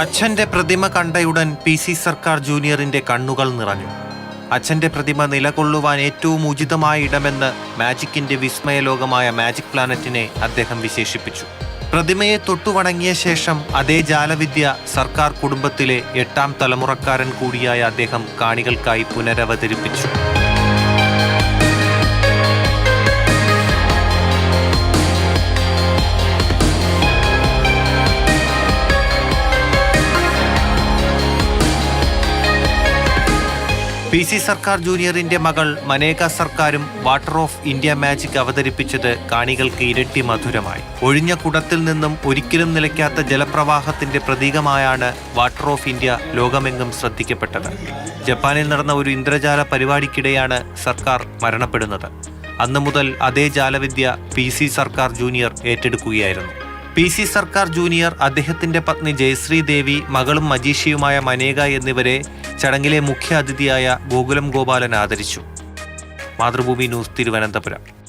അച്ഛന്റെ പ്രതിമ കണ്ടയുടൻ P C സർക്കാർ ജൂനിയറിന്റെ കണ്ണുകൾ നിറഞ്ഞു. അച്ഛന്റെ പ്രതിമ നിലകൊള്ളുവാൻ ഏറ്റവും ഉചിതമായ ഇടമെന്ന് മാജിക്കിന്റെ വിസ്മയലോകമായ മാജിക് പ്ലാനറ്റിനെ അദ്ദേഹം വിശേഷിപ്പിച്ചു. പ്രതിമയെ തൊട്ടുവണങ്ങിയ ശേഷം അതേ ജാലവിദ്യ സർക്കാർ കുടുംബത്തിലെ എട്ടാം തലമുറക്കാരൻ കൂടിയായ അദ്ദേഹം കാണികൾക്കായി പുനരവതരിപ്പിച്ചു. പി സി സർക്കാർ ജൂനിയറിന്റെ മകൾ മനേക സർക്കാരും വാട്ടർ ഓഫ് ഇന്ത്യ മാജിക് അവതരിപ്പിച്ചത് കാണികൾക്ക് ഇരട്ടി മധുരമായി. ഒഴിഞ്ഞ കുടത്തിൽ നിന്നും ഒരിക്കലും നിലയ്ക്കാത്ത ജലപ്രവാഹത്തിന്റെ പ്രതീകമായാണ് വാട്ടർ ഓഫ് ഇന്ത്യ ലോകമെങ്ങും ശ്രദ്ധിക്കപ്പെട്ടത്. ജപ്പാനിൽ നടന്ന ഒരു ഇന്ദ്രജാല പരിപാടിക്കിടെയാണ് സർക്കാർ മരണപ്പെടുന്നത്. അന്നു മുതൽ അതേ ജാലവിദ്യ പി സി സർക്കാർ ജൂനിയർ ഏറ്റെടുക്കുകയായിരുന്നു. പി സി സർക്കാർ ജൂനിയർ അദ്ദേഹത്തിന്റെ പത്നി ജയശ്രീ ദേവി മകളും മജീഷിയുമായ മനേക എന്നിവരെ ചടങ്ങിലെ മുഖ്യ അതിഥിയായ ഗോകുലം ഗോപാലൻ ആദരിച്ചു. മാതൃഭൂമി ന്യൂസ് തിരുവനന്തപുരം.